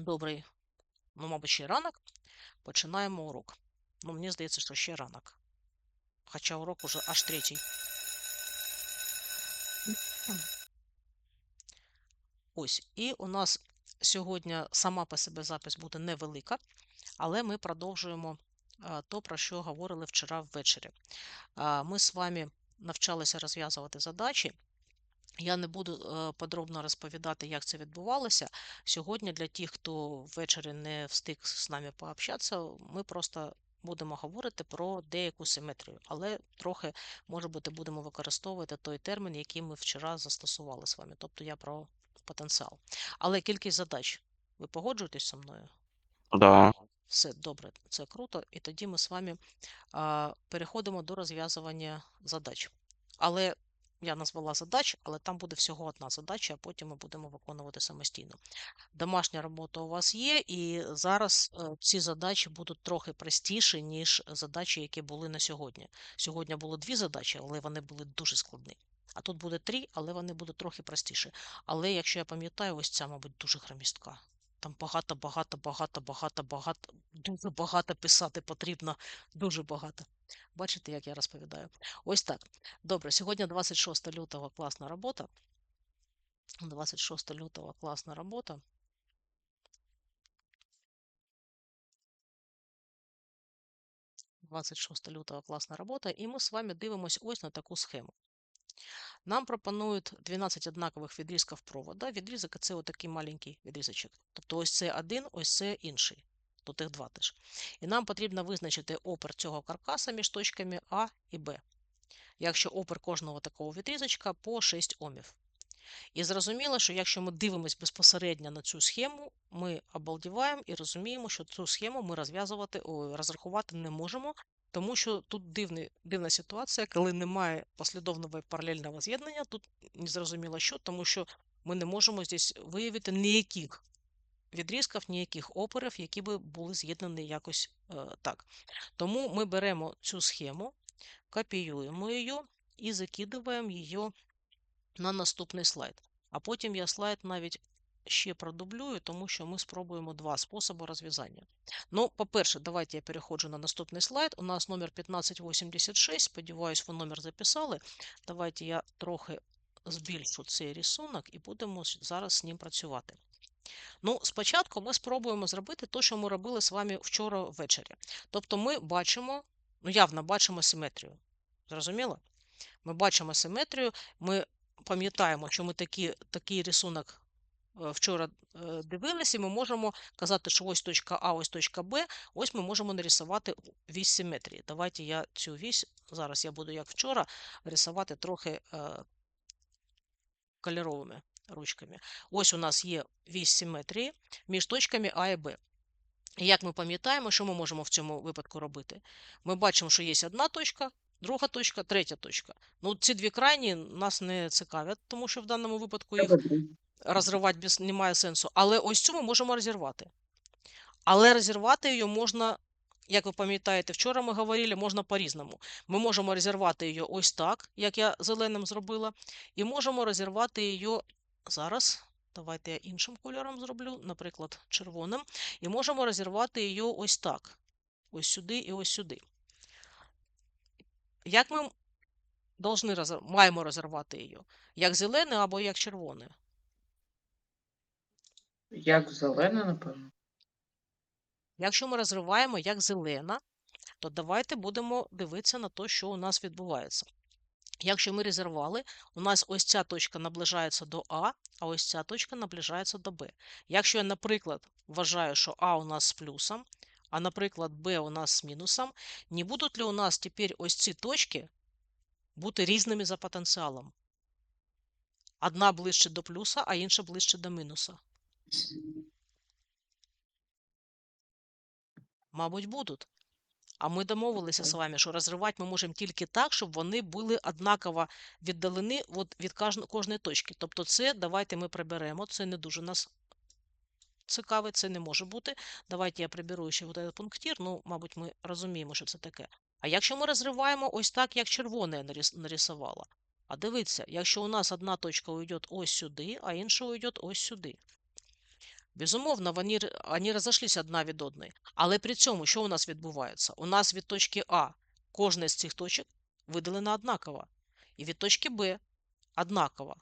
Добрий, ну, мабуть, ще ранок. Починаємо урок. Ну, мені здається, що ще ранок. Хоча урок уже аж третій. Ось. І у нас сьогодні сама по себе запис буде невелика, але ми продовжуємо то, про що говорили вчора ввечері. Ми з вами навчалися розв'язувати задачі. Я не буду е, подробно розповідати, як це відбувалося. Сьогодні для тих, хто ввечері не встиг з нами пообщатися, ми просто будемо говорити про деяку симетрію, але трохи, може бути, будемо використовувати той термін, який ми вчора застосували з вами, тобто я про потенціал. Але кількість задач. Ви погоджуєтесь зі мною? Да. Все добре, це круто. І тоді ми з вами переходимо до розв'язування задач. Але я назвала задач, але там буде всього одна задача, а потім ми будемо виконувати самостійно. Домашня робота у вас є, і зараз е, ці задачі будуть трохи простіші, ніж задачі, які були на сьогодні. Сьогодні було дві задачі, але вони були дуже складні. А тут буде три, але вони будуть трохи простіші. Але якщо я пам'ятаю, ось ця, мабуть, дуже громістка. Там багато, багато, багато, багато, багато, дуже багато писати потрібно, дуже багато. Бачите, як я розповідаю? Ось так. Добре, сьогодні 26 лютого класна робота. 26 лютого класна робота. Двадцять 26 лютого класна робота, і ми з вами дивимося ось на таку схему. Нам пропонують 12 однакових відрізків провода. Відрізок це отакий маленький відрізочок. Тобто ось це один, ось це інший. Тут їх два теж. І нам потрібно визначити опір цього каркаса між точками А і Б. Якщо опір кожного такого відрізочка по 6 омів. І зрозуміло, що якщо ми дивимося безпосередньо на цю схему, ми обалдіваємо і розуміємо, що цю схему ми розв'язувати, розрахувати не можемо, тому що тут дивний, дивна ситуація, коли немає послідовного і паралельного з'єднання, тут не зрозуміло що, тому що ми не можемо здесь виявити ніяких відрізків, ніяких опорів, які би були з'єднані якось е, так. Тому ми беремо цю схему, копіюємо її і закидуємо її на наступний слайд. А потім я слайд навіть ще продублюю, тому що ми спробуємо два способи розв'язання. Ну, по-перше, давайте я переходжу на наступний слайд. У нас номер 1586. Сподіваюсь, ви номер записали. Давайте я трохи збільшу цей рисунок і будемо зараз з ним працювати. Ну, спочатку ми спробуємо зробити те, що ми робили з вами вчора ввечері. Тобто, ми бачимо, ну, явно бачимо симетрію. Зрозуміло? Ми бачимо симетрію, ми пам'ятаємо, що ми такі, такий рисунок е, вчора е, дивилися, і ми можемо казати, що ось точка А, ось точка Б, ось ми можемо нарисувати вісь симетрії. Давайте я цю вісь, зараз я буду, як вчора, рисувати трохи е, кольоровими ручками. Ось у нас є вісь симетрії між точками А і Б. І як ми пам'ятаємо, що ми можемо в цьому випадку робити? Ми бачимо, що є одна точка, друга точка, третя точка. Ну, ці дві крайні нас не цікавлять, тому що в даному випадку їх розривати немає сенсу. Але ось цю ми можемо розірвати. Але розірвати її можна, як ви пам'ятаєте, вчора ми говорили, можна по-різному. Ми можемо розірвати її ось так, як я зеленим зробила, і можемо розірвати її зараз. Давайте я іншим кольором зроблю, наприклад, червоним. І можемо розірвати її ось так. Ось сюди і ось сюди. Як ми должны розір... маємо розірвати її? Як зелене або як червоне? Як зелена, напевно. Якщо ми розриваємо як зелена, то давайте будемо дивитися на те, що у нас відбувається. Якщо ми розірвали, у нас ось ця точка наближається до А, а ось ця точка наближається до Б. Якщо я, наприклад, вважаю, що А у нас з плюсом, а, наприклад, Б у нас з мінусом, не будуть ли у нас тепер ось ці точки бути різними за потенціалом? Одна ближче до плюса, а інша ближче до мінуса. Мабуть, будуть. А ми домовилися з вами, що розривати ми можемо тільки так, щоб вони були однаково віддалені от від кожної точки. Тобто це давайте ми приберемо, це не дуже нас цікавить, це не може бути. Давайте я приберу ще этот пунктир, ну, мабуть, ми розуміємо, що це таке. А якщо ми розриваємо ось так, як червоне я нарисувала, а дивіться, якщо у нас одна точка уйде ось сюди, а інша уйде ось сюди. Безумовно, вони, вони розійшлися одна від одної. Але при цьому, що у нас відбувається? У нас від точки А кожна з цих точок видалена однаково. І від точки Б однаково.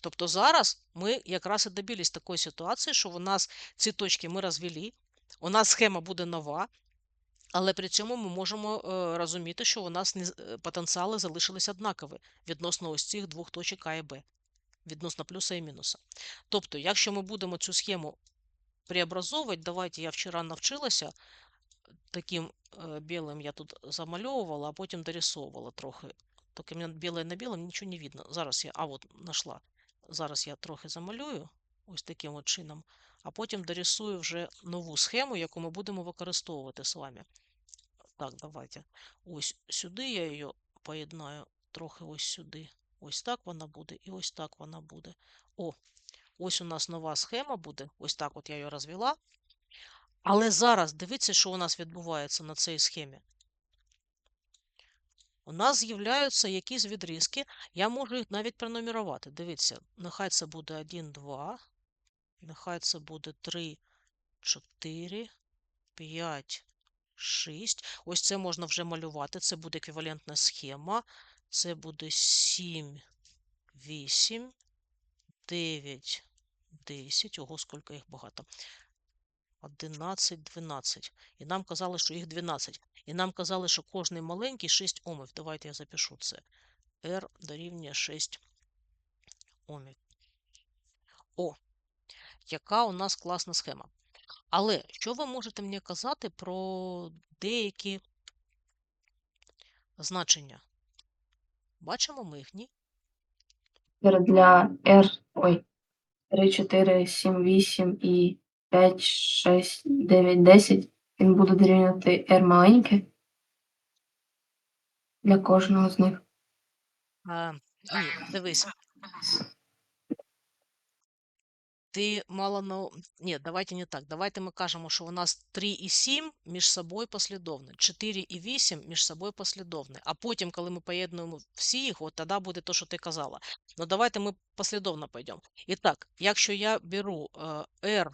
Тобто зараз ми якраз і добились такої ситуації, що у нас ці точки ми розвели, у нас схема буде нова, але при цьому ми можемо е, розуміти, що у нас е, потенціали залишились однакові відносно ось цих двох точок А і Б, відносно плюса і мінуса. Тобто, якщо ми будемо цю схему преобразовувати, давайте я вчора навчилася, таким е, білим я тут замальовувала, а потім дорисовувала трохи. Тільки мені біле на білому нічого не видно. Зараз я, а от знайшла. Зараз я трохи замалюю ось таким от чином, а потім дорисую вже нову схему, яку ми будемо використовувати з вами. Так, давайте. Ось сюди я її поєднаю, трохи ось сюди. Ось так вона буде, і ось так вона буде. О, ось у нас нова схема буде. Ось так от я її розвела. Але зараз дивіться, що у нас відбувається на цій схемі. У нас з'являються якісь відрізки. Я можу їх навіть пронумерувати. Дивіться, нехай це буде 1, 2, нехай це буде 3, 4, 5, 6. Ось це можна вже малювати. Це буде еквівалентна схема. Це буде 7, 8, 9, 10. Ого, скільки їх багато. 11, 12. І нам казали, що їх 12. І нам казали, що кожний маленький 6 омів. Давайте я запишу це. R дорівнює 6 омів. О, яка у нас класна схема. Але що ви можете мені казати про деякі значення? Бачимо ми їх, ні? Для R, ой, 3, 4, 7, 8 і 5, 6, 9, 10 він буде дорівнювати R маленьке для кожного з них. А, ні, дивись. Ти мало на... Ні, давайте не так. Давайте ми кажемо, що у нас 3 і 7 між собою послідовні, 4 і 8 між собою послідовні. А потім, коли ми поєднуємо всі їх, от тоді буде те, що ти казала. Ну давайте ми послідовно пойдемо. І так, якщо я беру е, R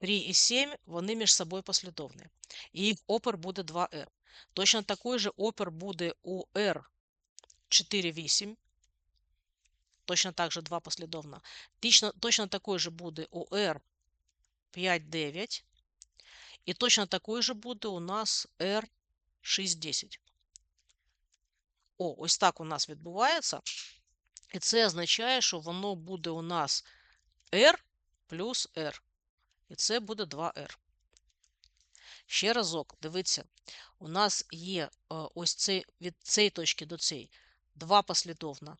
3 і 7, вони між собою послідовні. І їх опер буде 2R. Точно такий же опер буде у R 4, 8. Точно так же 2 послідовно. Точно, точно такой же буде у R 5, 9. І точно такой же буде у нас R 6, 10. О, ось так у нас відбувається. І це означає, що воно буде у нас R плюс R. І це буде 2R. Ще разок, дивіться, у нас є е, ось цей, від цієї точки до цієї два послідовно.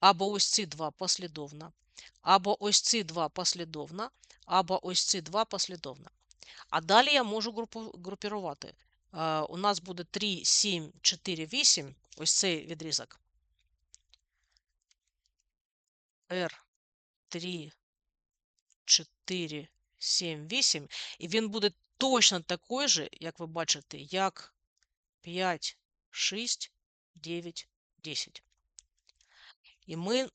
Або ось ці два послідовно, або ось ці два послідовно, або ось ці два послідовно. А далі я можу групірувати. Е, у нас буде 3, 7, 4, 8, ось цей відрізок. R 3, 4, 7, 8. І він буде точно такий же, як ви бачите, як 5, 6, 9, 10. І ми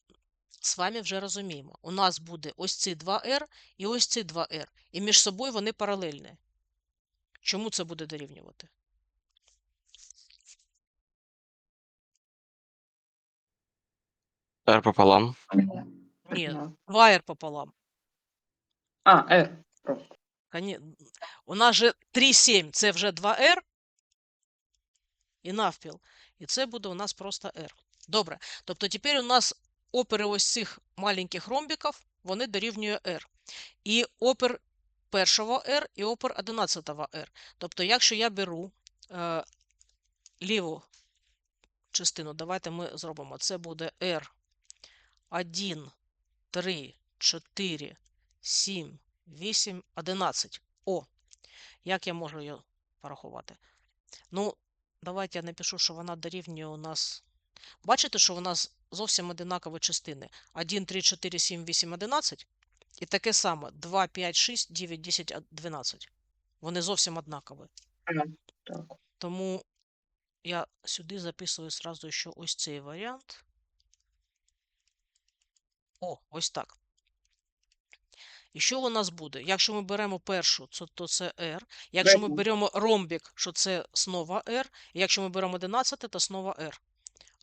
з вами вже розуміємо. У нас буде ось ці 2R і ось ці 2R. І між собою вони паралельні. Чому це буде дорівнювати? R пополам. Ні, 2R пополам. А, R. У нас же 3,7 це вже 2R і навпіл. І це буде у нас просто R. Добре. Тобто тепер у нас опери ось цих маленьких ромбиків, вони дорівнює R. І опер першого R і опер 11 R. Тобто, якщо я беру е, ліву частину, давайте ми зробимо. Це буде R 1, 3, 4, 7, 8, 11. О, як я можу її порахувати? Ну, давайте я напишу, що вона дорівнює у нас. Бачите, що у нас зовсім одинакові частини. 1, 3, 4, 7, 8, 11. І таке саме 2, 5, 6, 9, 10, 12. Вони зовсім однакові. Так. Тому я сюди записую сразу ще ось цей варіант. О, ось так. І що у нас буде? Якщо ми беремо першу, то, то це R. Якщо ми беремо ромбік, що це снова R. І якщо ми беремо 11, то снова R.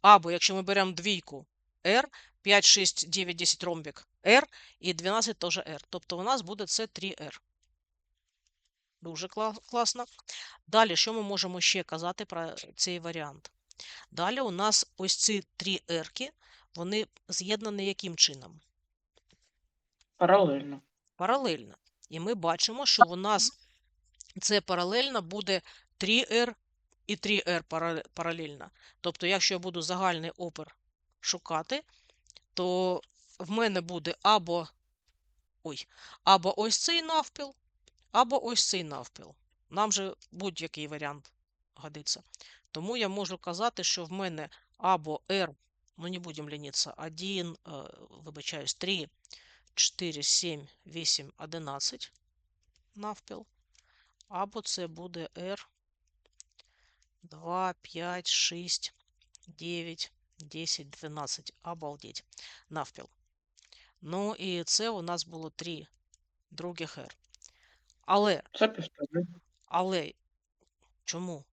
Або якщо ми беремо двійку R, 5, 6, 9, 10 ромбік R і 12 теж R. Тобто у нас буде це 3R. Дуже класно. Далі, що ми можемо ще казати про цей варіант? Далі у нас ось ці три R, вони з'єднані яким чином? Паралельно. Паралельно. І ми бачимо, що у нас це паралельно буде 3R і 3R паралельно. Тобто, якщо я буду загальний опер шукати, то в мене буде або, ой, або ось цей навпіл, або ось цей навпіл. Нам же будь-який варіант годиться. Тому я можу казати, що в мене або R, ну не будемо лінитися, 1, е, вибачаюсь, 3, 4, 7, 8, 11 навпіл. Або це буде R 2, 5, 6, 9, 10, 12. Обалдеть. Навпіл. Ну і це у нас було 3 других R. Але, Це півтори. але, чому?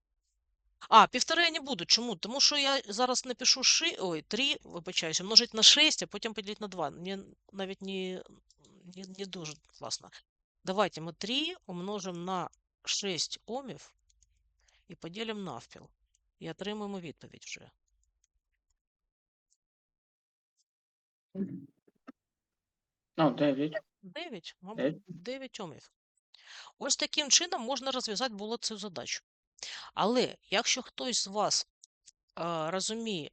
А, півтори я не буду. Чому? Тому що я зараз напишу ши... Ой, 3, вибачаюся, множить на 6, а потім поділити на 2. Мені навіть не, не, не дуже класно. Давайте ми 3 умножимо на 6 омів і поділимо навпіл. І отримаємо відповідь вже. Ну, дев'ять. 9, мабуть, Дев'ять. 9 омів. Ось таким чином можна розв'язати було цю задачу. Але якщо хтось з вас а, розуміє,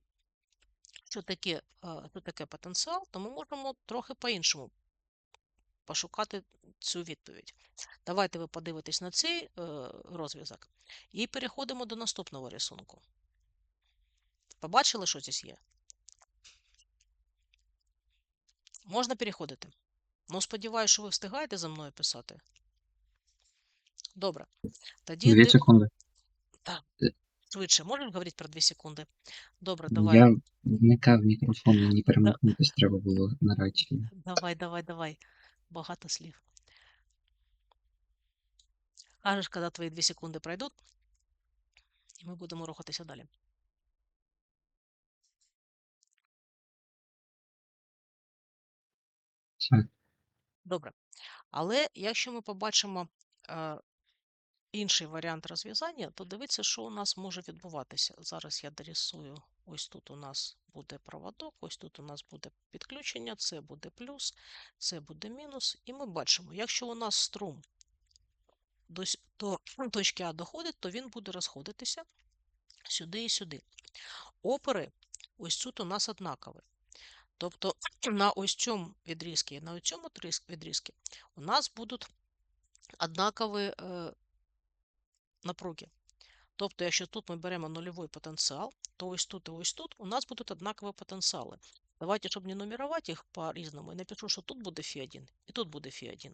що таке, а, що таке потенціал, то ми можемо трохи по-іншому пошукати цю відповідь. Давайте ви подивитесь на цей е, розв'язок і переходимо до наступного рисунку. Побачили, що здесь є? Можна переходити. Ну, сподіваюся, що ви встигаєте за мною писати. Добре. Тоді Дві див- секунди. швидше. Можеш говорити про 2 секунди? Добре, давай. Я вмикав мікрофон, мені перемикнутись треба було на речі. Давай, давай, давай. Багато слів. Кажеш, коли твої 2 секунди пройдуть, і ми будемо рухатися далі. Добре. Але якщо ми побачимо е, інший варіант розв'язання, то дивіться, що у нас може відбуватися. Зараз я дорисую. Ось тут у нас буде проводок, ось тут у нас буде підключення, це буде плюс, це буде мінус. І ми бачимо, якщо у нас струм до, точки А доходить, то він буде розходитися сюди і сюди. Опери ось тут у нас однакові. Тобто на ось цьому відрізку і на ось цьому відрізку у нас будуть однакові е, напруги. Тобто, якщо тут ми беремо нульовий потенціал, то ось тут і ось тут у нас будуть однакові потенціали. Давайте, щоб не нумерувати їх по-різному, я напишу, що тут буде Фі1 і тут буде Фі1.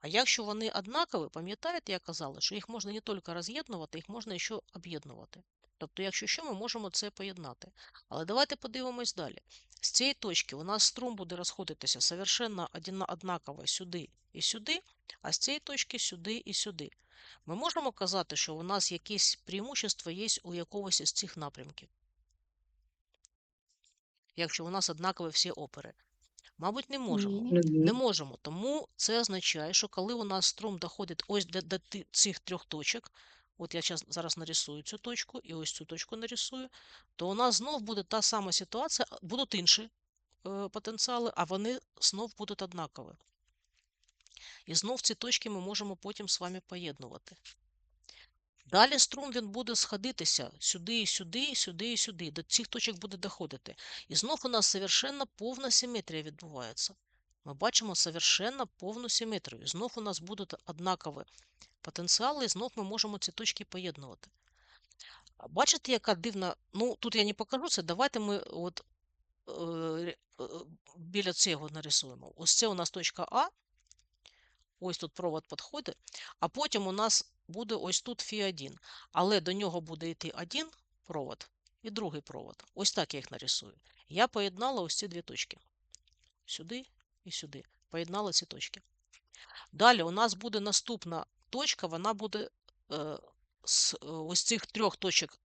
А якщо вони однакові, пам'ятаєте, я казала, що їх можна не тільки роз'єднувати, їх можна ще об'єднувати. Тобто, якщо що, ми можемо це поєднати. Але давайте подивимось далі. З цієї точки у нас струм буде розходитися совершенно однаково сюди і сюди, а з цієї точки сюди і сюди. Ми можемо казати, що у нас якесь преимущество є у якогось із цих напрямків. Якщо у нас однакові всі опери. Мабуть, не можемо. Не можемо. Тому це означає, що коли у нас струм доходить ось до, до цих трьох точок, от я зараз нарисую цю точку і ось цю точку нарисую, то у нас знов буде та сама ситуація, будуть інші е, потенціали, а вони знов будуть однакові. І знов ці точки ми можемо потім з вами поєднувати. Далі струм він буде сходитися сюди і сюди, і сюди і сюди. До цих точок буде доходити. І знов у нас совершенно повна симетрія відбувається. Ми бачимо совершенно повну симетрію. Знов у нас будуть однакові потенціали, і знов ми можемо ці точки поєднувати. Бачите, яка дивна. Ну, тут я не покажу це. Давайте ми от е, е, біля цього нарисуємо. Ось це у нас точка А. Ось тут провод підходить, а потім у нас буде ось тут Фі1. Але до нього буде йти один провод і другий провод. Ось так я їх нарисую. Я поєднала ось ці дві точки. Сюди і сюди. Поєднали ці точки. Далі у нас буде наступна точка, вона буде е, з ось цих трьох точок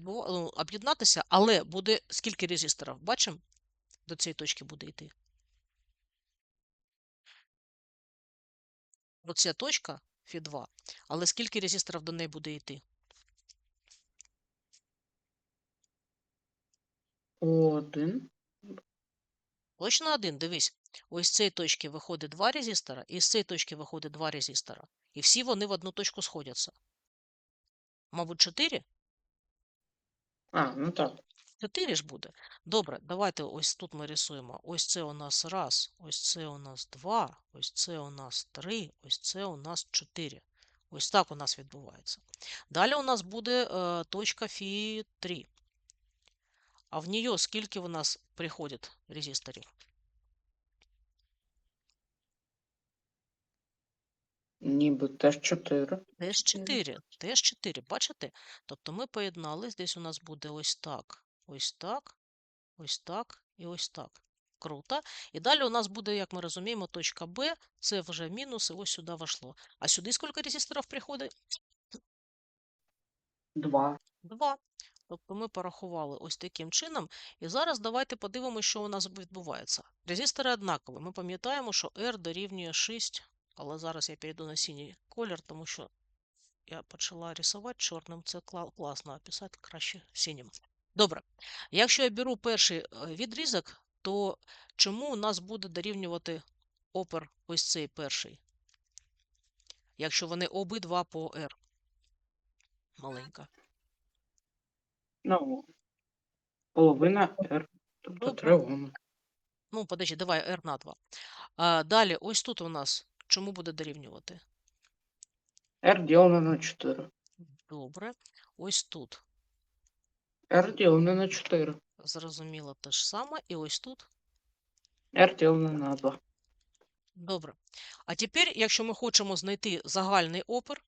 ну, об'єднатися, але буде скільки резисторів? Бачимо? До цієї точки буде йти. Оця точка фі 2 але скільки резисторів до неї буде йти? Один. Точно один, дивись. Ось з цієї точки виходить два резистора, і з цієї точки виходить два резистора. І всі вони в одну точку сходяться. Мабуть, 4? А, ну так. 4 ж буде. Добре, давайте ось тут ми рисуємо. Ось це у нас раз, ось це у нас два, ось це у нас три, ось це у нас 4. Ось так у нас відбувається. Далі у нас буде е, точка фі 3. А в нее скільки у нас приходить резисторів? Ніби теж 4. Теж 4. Теж 4. Бачите? Тобто ми поєднались, десь у нас буде ось так, ось так, ось так і ось так. Круто. І далі у нас буде, як ми розуміємо, точка Б, це вже мінус, і ось сюди вийшло. А сюди скільки резисторів приходить? 2. 2. Тобто ми порахували ось таким чином. І зараз давайте подивимося, що у нас відбувається. Резистори однакові. Ми пам'ятаємо, що R дорівнює 6, але зараз я перейду на синій колір, тому що я почала рисувати чорним. Це кла- класно, а писати краще синім. Добре. Якщо я беру перший е, відрізок, то чому у нас буде дорівнювати опер ось цей перший? Якщо вони обидва по R. Маленька. Ну, половина R. Тобто Добре. 3 Оми. Ну, подожди, давай R на 2. А, далі, ось тут у нас чому буде дорівнювати? R ділене на 4. Добре. Ось тут. R ділене на 4. Зрозуміло те ж саме. І ось тут. R ділене на 2. Добре. А тепер, якщо ми хочемо знайти загальний опір,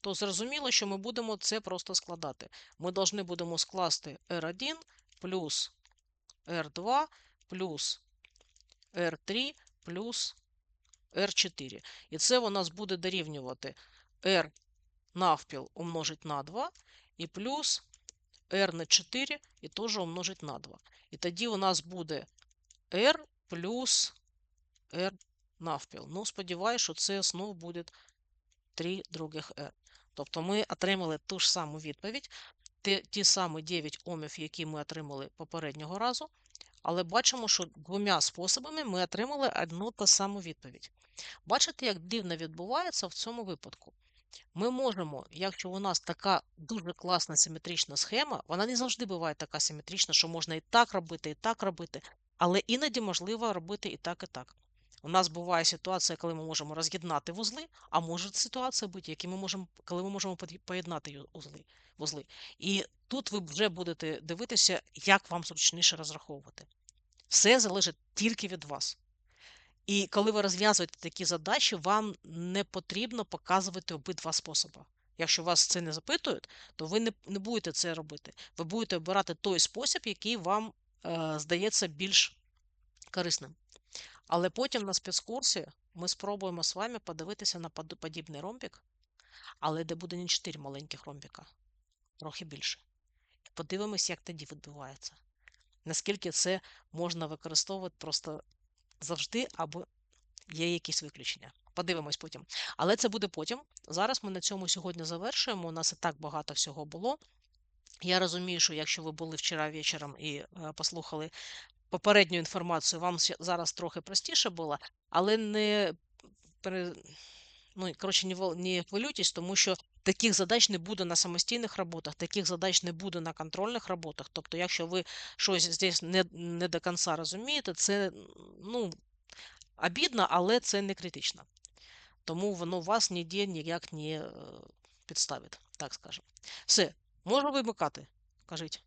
то зрозуміло, що ми будемо це просто складати. Ми повинні будемо скласти R1 плюс R2 плюс R3 плюс R4. І це у нас буде дорівнювати R навпіл умножить на 2 і плюс R на 4 і теж умножить на 2. І тоді у нас буде R плюс R навпіл. Ну, сподіваюся, що це знов буде 3 других R. Тобто ми отримали ту ж саму відповідь, ті, ті самі 9 омів, які ми отримали попереднього разу, але бачимо, що двома способами ми отримали одну та саму відповідь. Бачите, як дивно відбувається в цьому випадку? Ми можемо, якщо у нас така дуже класна симетрична схема, вона не завжди буває така симетрична, що можна і так робити, і так робити, але іноді можливо робити і так, і так. У нас буває ситуація, коли ми можемо роз'єднати вузли, а може ситуація бути, які ми можемо, коли ми можемо поєднати ю- узли, вузли. І тут ви вже будете дивитися, як вам зручніше розраховувати. Все залежить тільки від вас. І коли ви розв'язуєте такі задачі, вам не потрібно показувати обидва способи. Якщо вас це не запитують, то ви не, не будете це робити. Ви будете обирати той спосіб, який вам е, здається більш корисним. Але потім на спецкурсі ми спробуємо з вами подивитися на подібний ромбік, але де буде не 4 маленьких ромбіка, трохи більше. Подивимось, як тоді відбувається. Наскільки це можна використовувати просто завжди, або є якісь виключення. Подивимось потім. Але це буде потім. Зараз ми на цьому сьогодні завершуємо. У нас і так багато всього було. Я розумію, що якщо ви були вчора вечором і е, послухали попередню інформацію, вам зараз трохи простіше було, але не ну, коротше, не хвилюйтесь, тому що таких задач не буде на самостійних роботах, таких задач не буде на контрольних роботах. Тобто, якщо ви щось здесь не, не до кінця розумієте, це ну, обідно, але це не критично. Тому воно вас ніде ніяк не е, підставить, так скажемо. Все, можу вимикати, кажіть.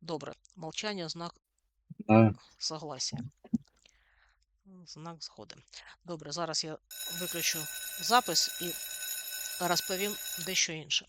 Добре, мовчання знак Да. согласия. Знак згоди. Добре, зараз я виключу запис і розповім дещо інше.